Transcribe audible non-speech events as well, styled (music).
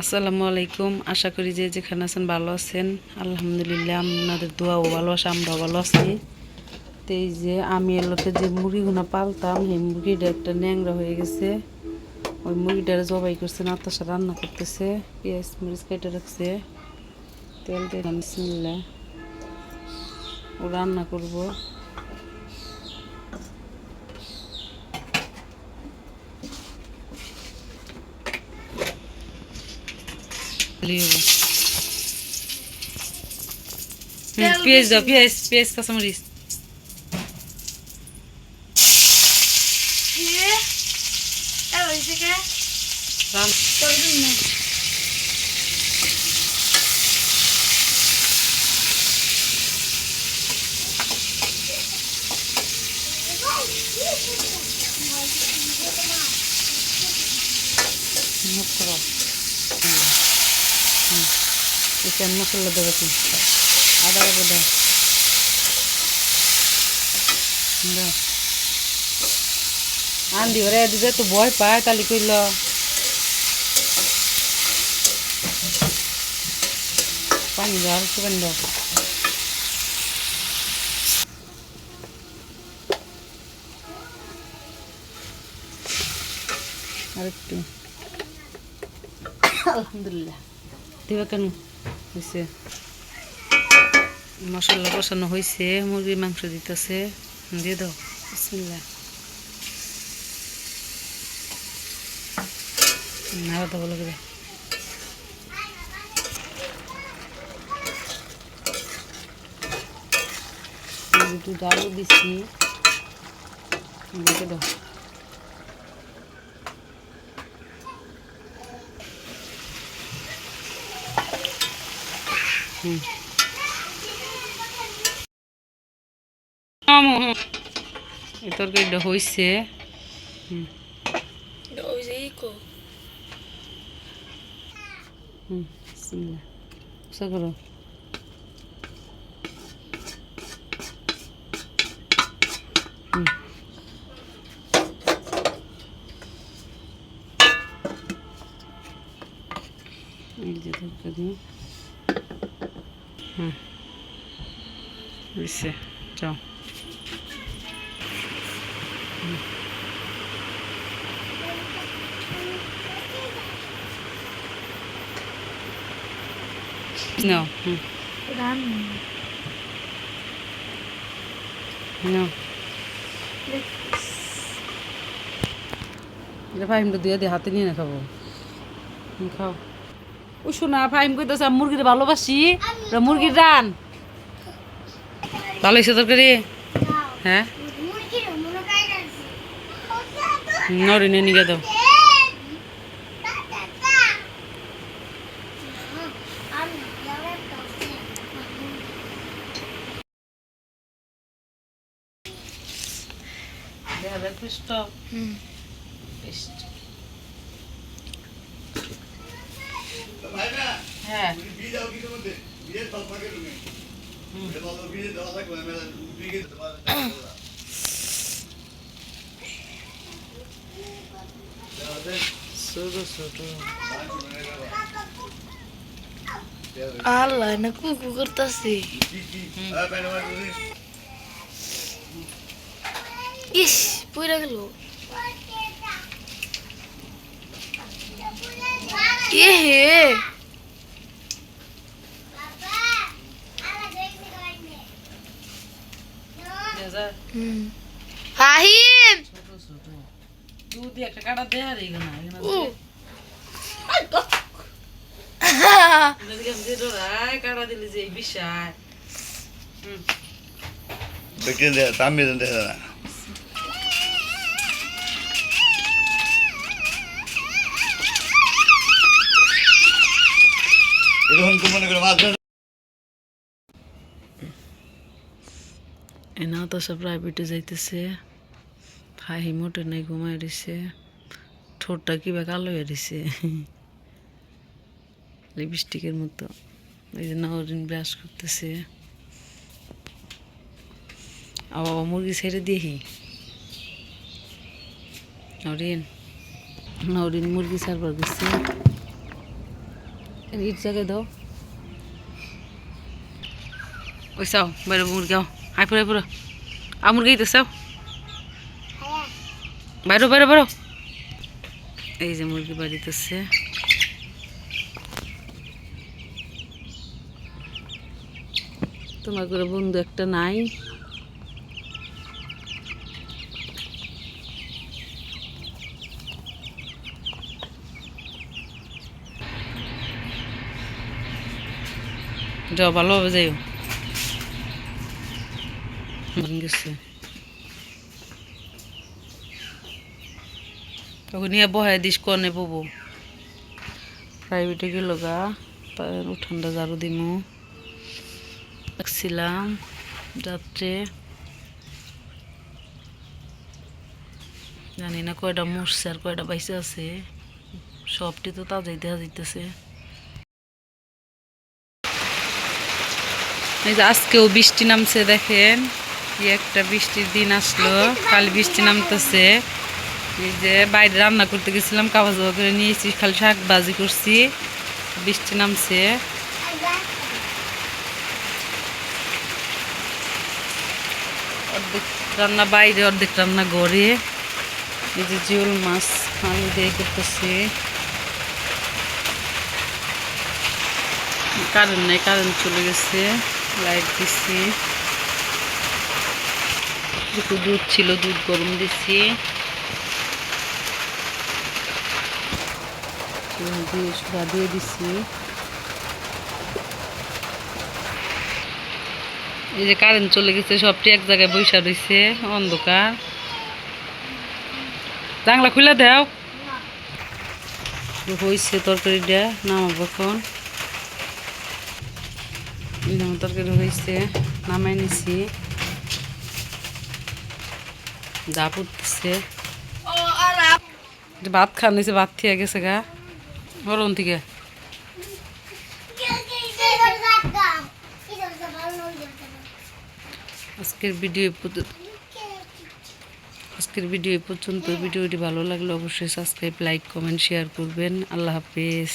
আসসালামু আলাইকুম। আশা করি যে যেখানে আছেন ভালো আছেন। আলহামদুলিল্লাহ, আপনাদের দোয়া ও আছে আমরাও ভালো আছি। তো এই যে আমি এলোকে যে মুরগিগুলো পালতাম, সেই মুরগিটা একটা ন্যাংরা হয়ে গেছে। ওই মুরগিটার জবাই করছে না নাতাশা রান্না করতেছে, পেঁয়াজ মরিচ কেটে রাখছে, তেল দিয়ে ও রান্না করব। লিও পেঁয়াজ দাও পেঁয়াজ পেঁয়াজ কাঁচামরিচ রান মুখ করো চিকেন মশলা দেবে কি? আদা বাটা দাও। দাও। আন্দি ওরে দিতে তো ভয় পায় তালি কইল। পানি দাও আর একটু দাও। আর একটু আলহামদুলিল্লাহ। দিবা কেন? হয়েছে মশলা কষানো হয়েছে মুরগির মাংস দিতেছে। দিয়ে দাও, বিসমিল্লাহ। নাড়া দেবো লাগে একটু ডালও দিচ্ছি দিয়ে দাও। তরকারিটা হয়েছে করো। হুম। এই যে তরকারি। হুম। হয়েছে যাও। No. হুম। No. এটা ফাইমটা দিয়ে দিয়ে হাতে নিয়ে না খাব। খাও। ও শোনা ফাইম কইতেছে আমি মুরগির ভালোবাসি। মুরগির রান। ভালো হয়েছে তরকারি? হ্যাঁ? নড়ি নিয়ে দাও। হ্যাঁ। ছোট ছোট (coughs) আল্লাহ না কুকু করতেছি। ইস পুরা গেল। এ হে। হুম ফাহিম! ছোট ছোট দুধ একটা কাটা দেয়া রে এখানে এখানে কাটা দিলি যে এরকম তো মনে করে মাছ সব প্রাইভেটে যাইতেছে। ফাহি মোটে নাই ঘুমাই দিছে ঠোঁটটা কিবা কালো হয়ে দিছে লিপস্টিকের মতো। এই যে নরিন ব্রাশ করতেছে। আবার মুরগি ছেড়ে দিহি নরিন নরিন মুরগি ছাড়বার গেছে। ইট জায়গায় দাও। ওই চাও, বাইরে মুরগি আও। আই পুরো পুরো আ মুরগি তো চাও বাইরো বাইরো বাইরো। এই যে মুরগি বাড়িতেছে তোমার করে বন্ধু একটা নাই। যাও, ভালোভাবে যাইও। তখন বহায় দিস কনে পাবো প্রাইভেটে গেল গা উঠানটা ঝাড়ু দিমু রাখছিলাম রাত্রে জানি না কয়টা মরছে আর কয়টা বাইসে আছে সবটি তো তাজাই দেখা যাইতেছে এই যে আজকেও বৃষ্টি নামছে দেখেন কি একটা বৃষ্টির দিন আসলো খালি বৃষ্টি নামতেছে। এই যে বাইরে রান্না করতে গেছিলাম কাবা করে নিয়েছি, খালি শাক ভাজি করছি, বৃষ্টি নামছে। অর্ধেক রান্না বাইরে, অর্ধেক রান্না ঘরে। এই যে জিওল মাছ আলু দিয়ে করতেছি। কারেন্ট নেই, কারেন্ট চলে গেছে, লাইট দিছি। একটু দুধ ছিল, দুধ গরম দিচ্ছি দিয়ে দিয়ে দিছি। এই যে কারেন্ট চলে গেছে, সবটি এক জায়গায় বৈশা রয়েছে অন্ধকার। জাংলা খুলে দাও। হয়েছে তরকারিটা, নামাবো এখন। তরকারি হয়েছে নামাই নিছি। যা পড়তেছে ভাত খান নিছে ভাত থেকে গেছে গা। গরম থেকে। আজকের ভিডিও আজকের ভিডিও পর্যন্ত। ভিডিওটি ভালো লাগলে অবশ্যই সাবস্ক্রাইব লাইক কমেন্ট শেয়ার করবেন। আল্লাহ হাফেজ।